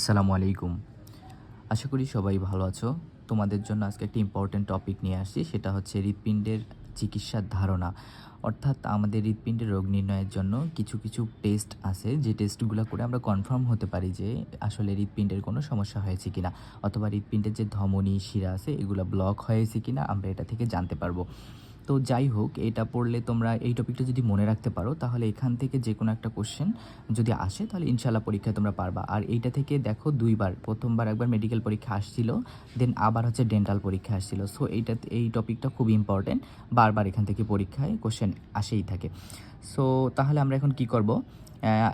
আসসালামু আলাইকুম। আশা করি সবাই ভালো আছো। তোমাদের জন্য আজকে একটা ইম্পর্টেন্ট টপিক নিয়ে আসছি, সেটা হচ্ছে হৃৎপিণ্ডের চিকিৎসার ধারণা। অর্থাৎ আমাদের হৃৎপিণ্ডের রোগ নির্ণয়ের জন্য কিছু কিছু টেস্ট আছে। যে টেস্টগুলো করে আমরা কনফার্ম হতে পারি যে আসলে হৃৎপিণ্ডের কোনো সমস্যা হয়েছে কিনা, অথবা হৃৎপিণ্ডের যে ধমনী, শিরা আছে, এগুলো ব্লক হয়েছে কিনা, আমরা এটা থেকে জানতে পারব। তো যাই হোক, এটা পড়লে তোমরা এই টপিকটা যদি মনে রাখতে পারো, তাহলে এখান থেকে যে কোনো একটা কোশ্চেন যদি আসে, তাহলে ইনশাল্লাহ পরীক্ষায় তোমরা পারবা। আর এইটা থেকে দেখো দুইবার, প্রথমবার একবার মেডিকেল পরীক্ষা আসছিল দেন আবার হচ্ছে ডেন্টাল পরীক্ষা আসছিল। সো এইটা এই টপিকটা খুব ইম্পর্টেন্ট বারবার এখান থেকে পরীক্ষায় কোশ্চেন আসেই থাকে। সো তাহলে আমরা এখন কি করব?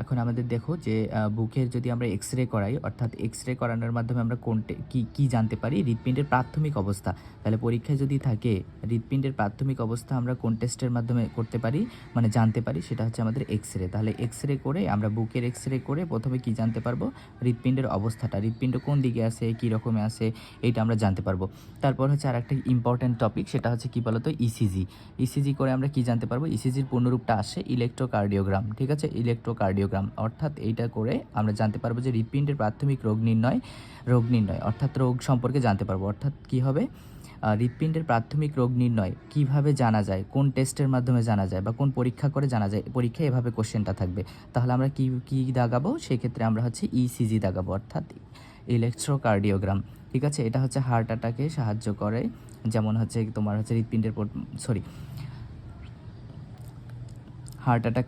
এখন আমাদের দেখো যে বুকের যদি আমরা এক্স রে করাই, অর্থাৎ এক্স রে করানোর মাধ্যমে আমরা কোনটে, কি কি জানতে পারি? হৃৎপিণ্ডের প্রাথমিক অবস্থা। তাহলে পরীক্ষায় যদি থাকে, হৃৎপিণ্ডের প্রাথমিক অবস্থা আমরা কোন টেস্টের মাধ্যমে করতে পারি? মানে জানতে পারি, সেটা হচ্ছে আমাদের এক্স রে তাহলে এক্স রে করে, আমরা বুকের এক্স রে করে প্রথমে কি জানতে পারব? হৃৎপিণ্ডের অবস্থাটা। হৃৎপিণ্ড কোন দিকে আছে, কী রকমে আছে, এইটা আমরা জানতে পারব। তারপর হচ্ছে আর একটা ইম্পর্ট্যান্ট টপিক সেটা হচ্ছে কি বলতো? ইসিজি ইসিজি করে আমরা কি জানতে পারব? ইসিজির পূর্ণরূপটা আসে। ইলেকট্রোকার্ডিওগ্রাম ঠিক আছে? ইলেকট্রোকার্ডিওগ্রাম অর্থাৎ এইটা করে আমরা জানতে পারব যে হৃৎপিণ্ডের প্রাথমিক রোগ নির্ণয় রোগ নির্ণয়, অর্থাৎ রোগ সম্পর্কে জানতে পারব। অর্থাৎ কি হবে? হৃৎপিণ্ডের প্রাথমিক রোগ নির্ণয় কীভাবে জানা যায়? কোন টেস্টের মাধ্যমে জানা যায়? বা কোন পরীক্ষা করে জানা যায়? পরীক্ষায় এভাবে কোশ্চেনটা থাকবে। তাহলে আমরা কি কি দাগাবো? সেক্ষেত্রে আমরা হচ্ছে ইসিজি দাগাবো, অর্থাৎ ইলেকট্রোকার্ডিওগ্রাম ঠিক আছে? এটা হচ্ছে হার্ট অ্যাটাকে সাহায্য করে। যেমন হচ্ছে তোমার হচ্ছে হৃৎপিণ্ডের সরি হার্ট অ্যাটাক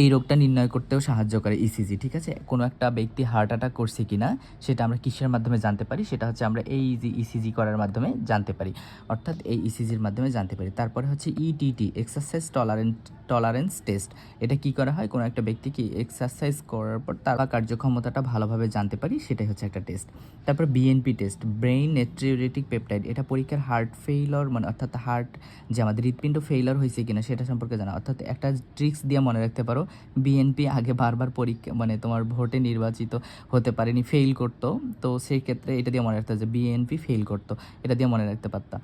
এই রোগটা নির্ণয় করতেও সাহায্য করে ইসিজি ঠিক আছে? কোনো একটা ব্যক্তি হার্ট অ্যাটাক করছে কি না সেটা আমরা কিসের মাধ্যমে জানতে পারি? সেটা হচ্ছে আমরা এই যে ইসিজি করার মাধ্যমে জানতে পারি। অর্থাৎ এই ইসিজির মাধ্যমে জানতে পারি। তারপরে হচ্ছে E ETT exercise tolerant tolerance test এটা কি করা হয়? কোনো একটা ব্যক্তি কি এক্সারসাইজ করার পর তার কার্যক্ষমতাটা ভালোভাবে জানতে পারি, সেটাই হচ্ছে একটা টেস্ট তারপর BNP test brain natriuretic peptide এটা পরীক্ষার হার্ট ফেইলর মানে অর্থাৎ হার্ট যে আমাদের হৃৎপিণ্ড ফেইলর হয়েছে কিনা, সেটা সম্পর্কে জানা। অর্থাৎ একটা ট্রিক্স দিয়ে মনে রাখতে পারো বিএনপি আগে বারবার পরীক্ষা মানে তোমার ভোটে নির্বাচিত হতে পারেনি ফেল করতো। তো সেই ক্ষেত্রে এটা দিয়ে মনে রাখতে যে বিএনপি ফেল করতো। এটা দিয়ে মনে রাখতে পারতাম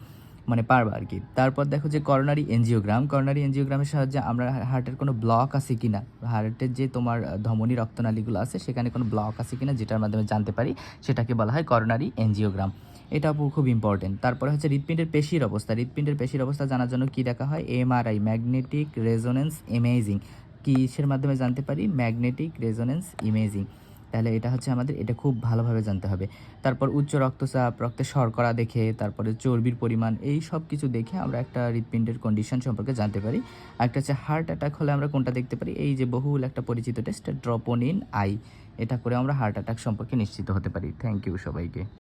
মানে পারবা আর কি। তারপর দেখো যে করোনারি এনজিওগ্রাম করোনারি এনজিওগ্রামের সাহায্যে আমরা হার্টের কোনো ব্লক আছে কিনা? হার্টের যে তোমার ধমনী, রক্তনালীগুলো আছে, সেখানে কোনো ব্লক আছে কিনা যেটার মাধ্যমে জানতে পারি? সেটাকে বলা হয় করোনারি এনজিওগ্রাম এটা খুব ইম্পর্টেন্ট তারপরে হচ্ছে হৃৎপিণ্ডের পেশির অবস্থা। হৃৎপিণ্ডের পেশির অবস্থা জানার জন্য কি দেখা হয়? এমআরআই ম্যাগনেটিক রেজোনেন্স ইমেজিং কিসের মাধ্যমে জানতে পারি? Magnetic resonance imaging. তাহলে এটা হচ্ছে আমাদের, এটা খুব ভালোভাবে জানতে হবে। তারপর উচ্চ রক্তচাপ, রক্তে শর্করা দেখে, তারপরে চর্বির পরিমাণ, এই সব কিছু দেখে আমরা একটা হৃৎপিণ্ডের কন্ডিশন সম্পর্কে জানতে পারি। একটা হচ্ছে হার্ট অ্যাটাক হলে আমরা কোনটা দেখতে পারি? এই যে বহুল একটা পরিচিত টেস্ট ড্রপোনিন আই এটা করে আমরা হার্ট অ্যাটাক সম্পর্কে নিশ্চিত হতে পারি। থ্যাংক ইউ সবাইকে।